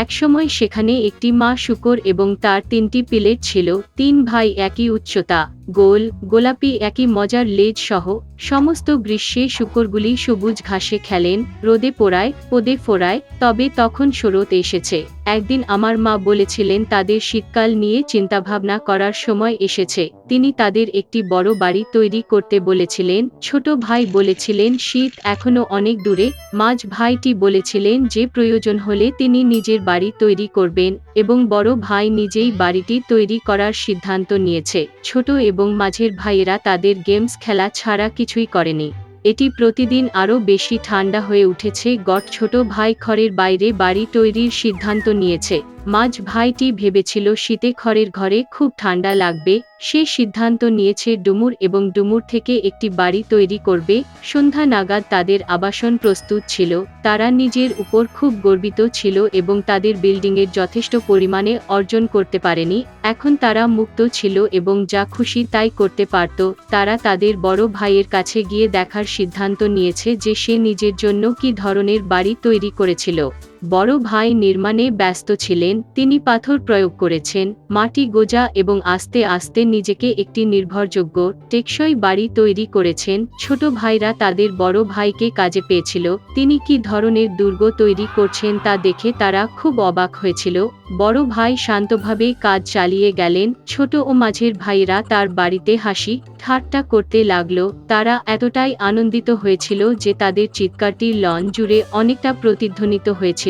একসময় সেখানে একটি মা শুকর এবং তার তিনটি পিলেট ছিল তিন ভাই একই উচ্চতা। গোল, গোলাপি একই মজার লেজ সহ সমস্ত গ্রীষ্মে শুকরগুলি সবুজ ঘাসে খেলেন, রোদে পোড়ায়, পদে ফোড়ায়, তবে তখন শরৎ এসেছে। একদিন আমার মা বলেছিলেন, তাদের শীতকাল নিয়ে চিন্তাভাবনা করার সময় এসেছে। তিনি তাদের একটি বড় বাড়ি তৈরি করতে বলেছিলেন, ছোট ভাই বলেছিলেন, শীত এখনও অনেক দূরে। মাঝ ভাইটি বলেছিলেন, যে প্রয়োজন হলে তিনি নিজের বাড়ি তৈরি করবেন। এবং বড় ভাই নিজেই বাড়িটি তৈরি করার সিদ্ধান্ত নিয়েছে। ছোট এবং মাঝের ভাইয়েরা তাদের গেমস খেলা ছাড়া কিছুই করেনি। এটি প্রতিদিন আরও বেশি ঠান্ডা হয়ে উঠেছে। গট ছোট ভাই খড়ের বাইরে বাড়ি তৈরির সিদ্ধান্ত নিয়েছে। মাঝ ভাইটি ভেবেছিল শীতে খড়ের ঘরে খুব ঠান্ডা লাগবে, সে সিদ্ধান্ত নিয়েছে ডুমুর এবং ডুমুর থেকে একটি বাড়ি তৈরি করবে, সন্ধ্যা নাগাদ তাদের আবাসন প্রস্তুত ছিল, তারা নিজের উপর খুব গর্বিত ছিল এবং তাদের বিল্ডিংয়ের যথেষ্ট পরিমাণে অর্জন করতে পারেনি, এখন তারা মুক্ত ছিল এবং যা খুশি তাই করতে পারত, তারা তাদের বড় ভাইয়ের কাছে গিয়ে দেখার সিদ্ধান্ত নিয়েছে যে সে নিজের জন্য কি ধরনের বাড়ি তৈরি করেছিল। বড় ভাই নির্মাণে ব্যস্ত ছিলেন, তিনি পাথর প্রয়োগ করেছেন, মাটি গোজা এবং আস্তে আস্তে নিজেকে একটি নির্ভরযোগ্য, টেকসই বাড়ি তৈরি করেছেন, ছোট ভাইরা তাদের বড় ভাইকে কাজে পেয়েছিল, তিনি কি ধরনের দুর্গ তৈরি করছেন তা দেখে তারা খুব অবাক হয়েছিল, বড় ভাই শান্তভাবে কাজ চালিয়ে গেলেন, ছোট ও মাঝের ভাইরা তার বাড়িতে হাসি, ঠাট্টা করতে লাগল, তারা এতটাই আনন্দিত হয়েছিল যে তাদের চিৎকারটি লন জুড়ে অনেকটা প্রতিধ্বনিত হয়েছিল।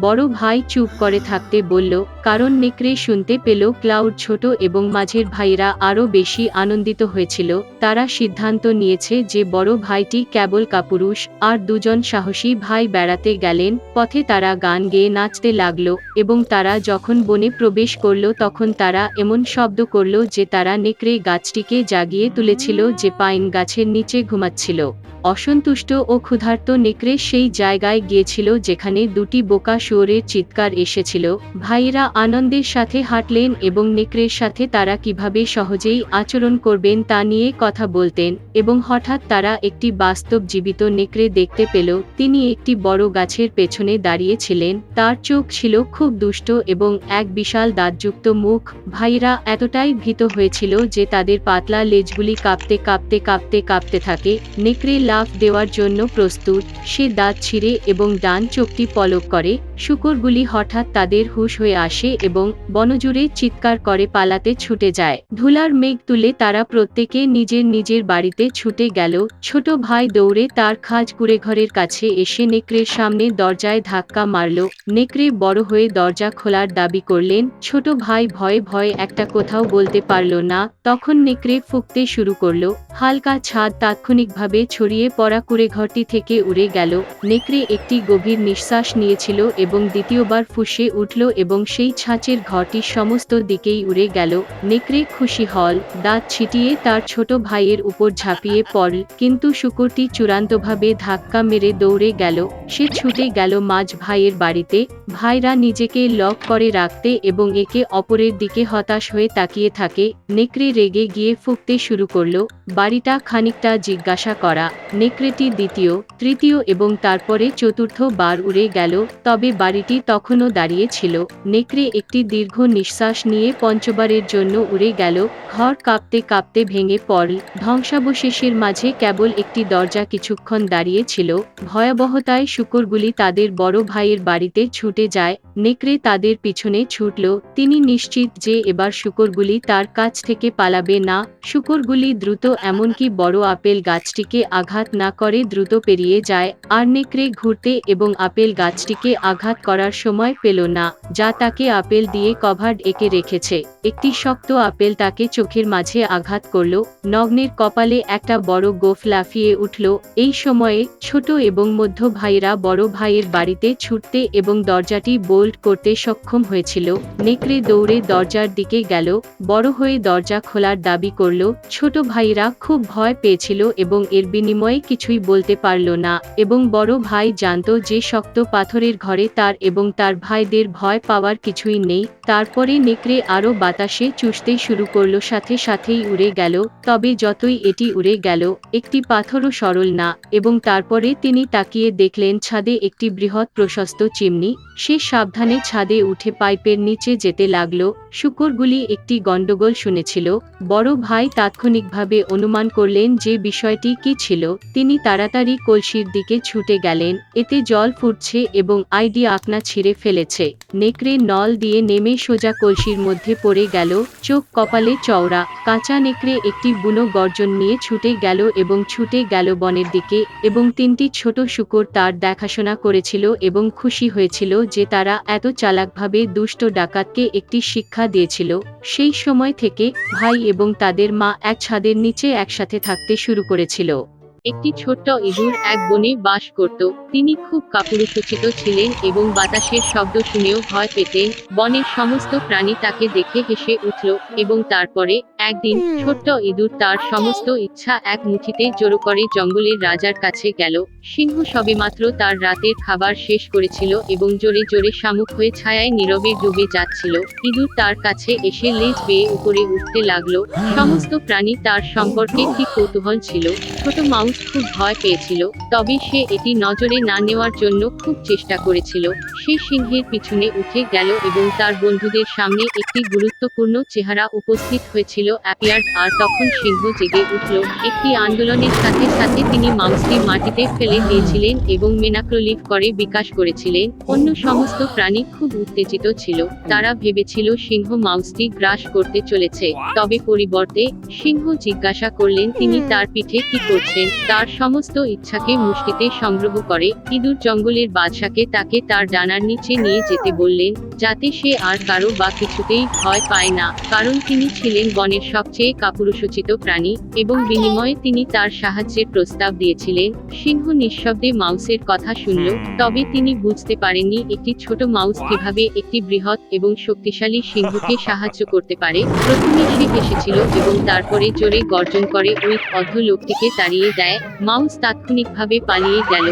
বড় ভাই চুপ করে থাকতে বলল কারণ নেকড়ে শুনতে পেল ক্লাউড ছোট এবং মাঝের ভাইরা আরও বেশি আনন্দিত হয়েছিল। তারা সিদ্ধান্ত নিয়েছে যে বড় ভাইটি কেবল কাপুরুষ আর দুজন সাহসী ভাই বেড়াতে গেলেন। পথে তারা গান গেয়ে নাচতে লাগল এবং তারা যখন বনে প্রবেশ করল তখন তারা এমন শব্দ করল যে তারা নেকড়ে গাছটিকে জাগিয়ে তুলেছিল যে পাইন গাছের নিচে ঘুমাচ্ছিল। অসন্তুষ্ট ও ক্ষুধার্ত নেকড়ে সেই জায়গায় গিয়েছিল যেখানে দুটি বোকা শুয়োরের চিৎকার এসেছিল। ভাইয়েরা আনন্দের সাথে হাঁটলেন এবং নেকড়ের সাথে তারা কীভাবে সহজেই আচরণ করবেন তা নিয়ে কথা বলতেন এবং হঠাৎ তারা একটি বাস্তব জীবিত নেকড়ে দেখতে পেল। তিনি একটি বড় গাছের পেছনে দাঁড়িয়েছিলেন তার চোখ ছিল খুব দুষ্ট এবং এক বিশাল দাঁতযুক্ত মুখ। ভাইরা এতটাই ভীত হয়েছিল যে তাদের পাতলা লেজগুলি কাঁপতে কাঁপতে কাঁপতে কাঁপতে থাকে। নেকড়ে লাফ দেওয়ার জন্য প্রস্তুত। সে দাঁত ছিঁড়ে এবং ডান চোখটি পলক করে। শুকরগুলি হঠাৎ তাদের হুশ হয়ে আসে এবং বনজুড়ে চিৎকার করে পালাতে ছুটে যায়। ধুলার মেঘ তুলে তারা প্রত্যেকে নিজের নিজের বাড়িতে ছুটে গেল। ছোট ভাই দৌড়ে তার খাজ কুড়ে ঘরের কাছে এসে নেকড়ের সামনে দরজায় ধাক্কা মারল। নেকড়ে বড় হয়ে দরজা খোলার দাবি করলেন, ছোট ভাই ভয়ে ভয়ে একটা কোথাও বলতে পারল না। তখন নেকড়ে ফুঁকতে শুরু করল। হালকা ছাদ তাৎক্ষণিকভাবে ছড়িয়ে পড়া কুড়ে ঘরটি থেকে উড়ে গেল। নেকড়ে একটি গভীর নিঃশ্বাস নিয়েছিল এবং দ্বিতীয়বার ফুসে উঠল এবং সেই ছাঁচের ঘরটি সমস্ত দিকেই উড়ে গেল। নেকড়ে খুশি হল, দাঁত ছিটিয়ে তার ছোট ভাইয়ের উপর ঝাঁপিয়ে পড়ল, কিন্তু শুকুরটি চূড়ান্তভাবে ধাক্কা মেরে দৌড়ে গেল। সে ছুটে গেল মাঝ ভাইয়ের বাড়িতে। ভাইরা নিজেকে লক করে রাখতে এবং একে অপরের দিকে হতাশ হয়ে তাকিয়ে থাকে। নেকড়ে রেগে গিয়ে ফুঁকতে শুরু করল। বাড়িটা খানিকটা জিজ্ঞাসা করা, নেকড়েটি দ্বিতীয়, তৃতীয় এবং তারপরে চতুর্থ বার উড়ে গেল, তবে বাড়িটি তখনও দাঁড়িয়ে ছিল, নেকড়ে একটি দীর্ঘ নিঃশ্বাস নিয়ে পঞ্চবারের জন্য উড়ে গেল, ঘর কাঁপতে কাঁপতে ভেঙে পড়ল, ধ্বংসাবশেষের মাঝে কেবল একটি দরজা কিছুক্ষণ দাঁড়িয়ে ছিল, ভয়াবহতায় শুকরগুলি তাদের বড় ভাইয়ের বাড়িতে ছুটে যায়, নেকড়ে তাদের পিছনে ছুটল, তিনি নিশ্চিত যে এবার শুকরগুলি তার কাছ থেকে পালাবে না, শুকরগুলি দ্রুত এমনকি বড় আপেল গাছটিকে আঘাত না করে দ্রুত পেরিয়ে যায়। আর নেকড়ে ঘুরতে এবং আপেল গাছটিকে আঘাত করার সময় পেল না, যা তাকে আপেল দিয়ে কভার্ড এঁকে রেখেছে। একটি শক্ত আপেল তাকে চোখের মাঝে আঘাত করল, নগ্নের কপালে একটা বড় গোফ লাফিয়ে উঠল। এই সময়ে ছোট এবং মধ্য ভাইরা বড় ভাইয়ের বাড়িতে ছুটতে এবং দরজাটি বোল্ড করতে সক্ষম হয়েছিল। নেকড়ে দৌড়ে দরজার দিকে গেল, বড় হয়ে দরজা খোলার দাবি করল, ছোট ভাইরা খুব ভয় পেয়েছিল এবং এর বিনিময়ে কিছুই বলতে পারল না এবং বড় ভাই জানতো যে শক্ত পাথরের ঘরে তার এবং তার ভাইদের ভয় পাওয়ার কিছুই নেই। তারপরে নেকড়ে আরও বাতাসে চুষতে শুরু করল, সাথে সাথেই উড়ে গেল। তবে যতই এটি উড়ে গেল, একটি পাথরও সরল না এবং তারপরে তিনি তাকিয়ে দেখলেন, ছাদে একটি বৃহৎ প্রশস্ত চিমনি। সে সাবধানে ছাদে উঠে পাইপের নিচে যেতে লাগল। শুকরগুলি একটি গন্ডগোল শুনেছিল। বড় ভাই তাৎক্ষণিকভাবে অনুমান করলেন যে বিষয়টি কি ছিল। তিনি তাড়াতাড়ি কলসির দিকে ছুটে গেলেন, এতে জল ফুটছে এবং আইডি আকনা ছিঁড়ে ফেলেছে। নেকড়ে নল দিয়ে নেমে সোজা কলসির মধ্যে পড়ে গেল, চোখ কপালে চওড়া। কাঁচা নেকড়ে একটি বুনো গর্জন নিয়ে ছুটে গেল এবং ছুটে গেল বনের দিকে, এবং তিনটি ছোট শুকর তার দেখাশোনা করেছিল এবং খুশি হয়েছিল যে তারা এত চালাকভাবে দুষ্ট ডাকাতকে একটি শিক্ষা দিয়েছিল। সেই সময় থেকে ভাই এবং তাদের মা এক ছাদের নিচে একসাথে থাকতে শুরু করেছিল। একটি ছোট্ট ইঁদুর এক বনে বাস করত। তিনি খুব কাপুরুষোচিত ছিলেন এবং বাতাসের শব্দ শুনেও ভয় পেতেন। বনের সমস্ত প্রাণী তাকে দেখে হেসে উঠল এবং তারপরে একদিন ছোট্ট ইঁদুর তার সমস্ত ইচ্ছা এক মুঠিতে জড়ো করে জঙ্গলের রাজার কাছে গেল। সিংহ সবেমাত্র তার রাতের খাবার শেষ করেছিল এবং জোরে জোরে শামুক হয়ে ছায়ায় নীরবে ডুবে যাচ্ছিল। ইঁদুর তার কাছে এসে লেজ বেয়ে উপরে উঠতে লাগল। সমস্ত প্রাণী তার সম্পর্কে কি কৌতূহল ছিল? ছোট মাউস খুব ভয় পেয়েছিল তবে সে এটি নজরে না নেওয়ার জন্য খুব চেষ্টা করেছিল। সে সিংহের পিছনে উঠে গেল এবং তার বন্ধুদের সামনে একটি গুরুত্বপূর্ণ চেহারা উপস্থিত হয়েছিল অ্যাপিয়ার্ড আর তখন সিংহ জেগে উঠল। একটি আন্দোলনের সাথে সাথে তিনি মাউসটি মাটিতে ফেলে দিয়েছিলেন এবং মেনাক্রোলিভ করে বিকাশ করেছিলেন। অন্য সমস্ত প্রাণী খুব উত্তেজিত ছিল। তারা ভেবেছিল সিংহ মাউসটি গ্রাস করতে চলেছে। তবে পরিবর্তে সিংহ জিজ্ঞাসা করলেন তিনি তার পিঠে কি করছেন? তার সমস্ত ইচ্ছাকে মুষ্টিতে সংগ্রহ করে ইঁদুর জঙ্গলের বাদশাকে তাকে তার ডানার নিচে নিয়ে যেতে বললেন যাতে সে আর কারও বা কিছুতেই ভয় পায় না কারণ তিনি ছিলেন বনের সবচেয়ে কাপুরুষোচিত প্রাণী এবং বিনিময়ে তিনি তার সাহায্যের প্রস্তাব দিয়েছিলেন। সিংহ নিঃশব্দে মাউসের কথা শুনল তবে তিনি বুঝতে পারেননি একটি ছোট মাউস কীভাবে একটি বৃহৎ এবং শক্তিশালী সিংহকে সাহায্য করতে পারে। প্রথমে সে হেসেছিল এবং তারপরে জোরে গর্জন করে ওই অর্ধ লোকটিকে তাড়িয়ে দেয়। মাউস তাৎক্ষণিকভাবে পালিয়ে গেল।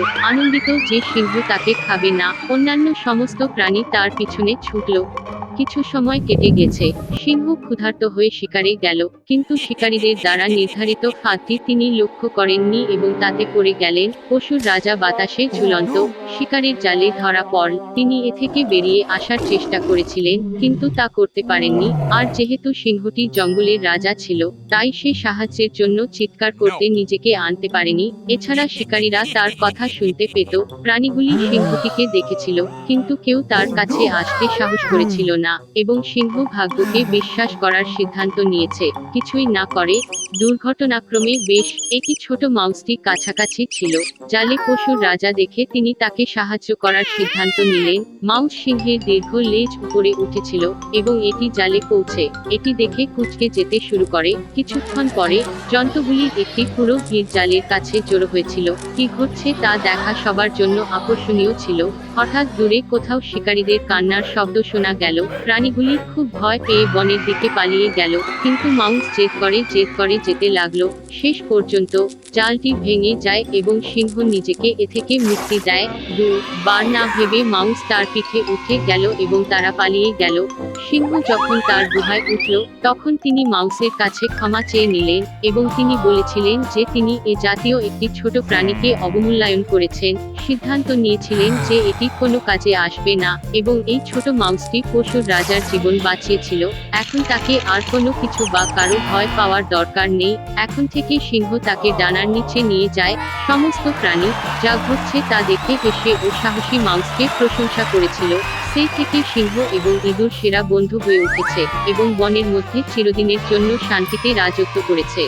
আনন্দিত যে সিংহ তাকে খাবে না অন্যান্য সমস্ত প্রাণী তার পিছনে ছুটল। কিছু সময় কেটে গেছে। সিংহ ক্ষুধার্ত হয়ে শিকারে গেল, কিন্তু শিকারীদের দ্বারা নির্ধারিত ফাঁদটি তিনি লক্ষ্য করেননি এবং তাতে পড়ে গেলেন, পশুর রাজা বাতাসে ঝুলন্ত, শিকারের জালে ধরা পড়ল। তিনি এ থেকে বেরিয়ে আসার চেষ্টা করেছিলেন, কিন্তু তা করতে পারেননি। আর যেহেতু সিংহটি জঙ্গলের রাজা ছিল, তাই সে সাহায্যের জন্য চিৎকার করতে নিজেকে আনতে পারেনি। এছাড়া শিকারীরা তার কথা শুনতে পেত। প্রাণীগুলি সিংহটিকে দেখেছিল, কিন্তু কেউ তার কাছে আসতে সাহস করেছিল না। এবং সিংহ ভাগ্যকে বিশ্বাস করার সিদ্ধান্ত নিয়েছে। কিছুই না করে, দুর্ঘটনাক্রমে বেশ, একটি ছোট মাউসটি কাছাকাছি ছিল, জালে পশুর রাজা দেখে তিনি তাকে সাহায্য করার সিদ্ধান্ত নিলেন। মাউস সিংহের দীর্ঘ লেজ উপরে উঠেছিল, এবং এটি জালে পৌঁছে, এটি দেখে কুচকে যেতে শুরু করে। কিছুক্ষণ পরে, যন্ত্রগুলি একটি পুরো ভিড় জালের কাছে জড়ো হয়েছিল। কি ঘটছে তা দেখা সবার জন্য আকর্ষণীয় ছিল। হঠাৎ দূরে কোথাও শিকারীদের কান্নার শব্দ শোনা গেল। প্রাণীগুলি খুব ভয় পেয়ে বনের দিকে পালিয়ে গেল, কিন্তু মাউস জেদ করে জেদ করে যেতে লাগল। শেষ পর্যন্ত জালটি ভেঙে যায় এবং সিংহ নিজেকে এ থেকে মুক্তি দেয়। দু বার না ভেবে মাউস তার পিঠে উঠে গেল এবং তারা পালিয়ে গেল। সিংহ যখন তার গুহায় উঠল, তখন তিনি মাউসের কাছে ক্ষমা চেয়ে নিলেন এবং তিনি বলেছিলেন যে তিনি এ জাতীয় একটি ছোট প্রাণীকে অবমূল্যায়ন করেছেন। সিদ্ধান্ত নিয়েছিলেন যে এটি কোনো কাজে আসবে না এবং এই ছোট মাউসটি পশুর রাজার জীবন বাঁচিয়েছিল। এখন তাকে আর কোনো কিছু বা কারও ভয় পাওয়ার দরকার নেই। এখন থেকে সিংহ তাকে ডানার নিচে নিয়ে যায়। সমস্ত প্রাণী যা ঘটছে তা দেখে হেসে ও সাহসী মাউসকে প্রশংসা করেছিল। সেই থেকে সিংহ এবং ইঁদুর সেরা বন্ধু হয়ে উঠেছে এবং বনের মধ্যে চিরদিনের জন্য শান্তিতে রাজত্ব করেছে।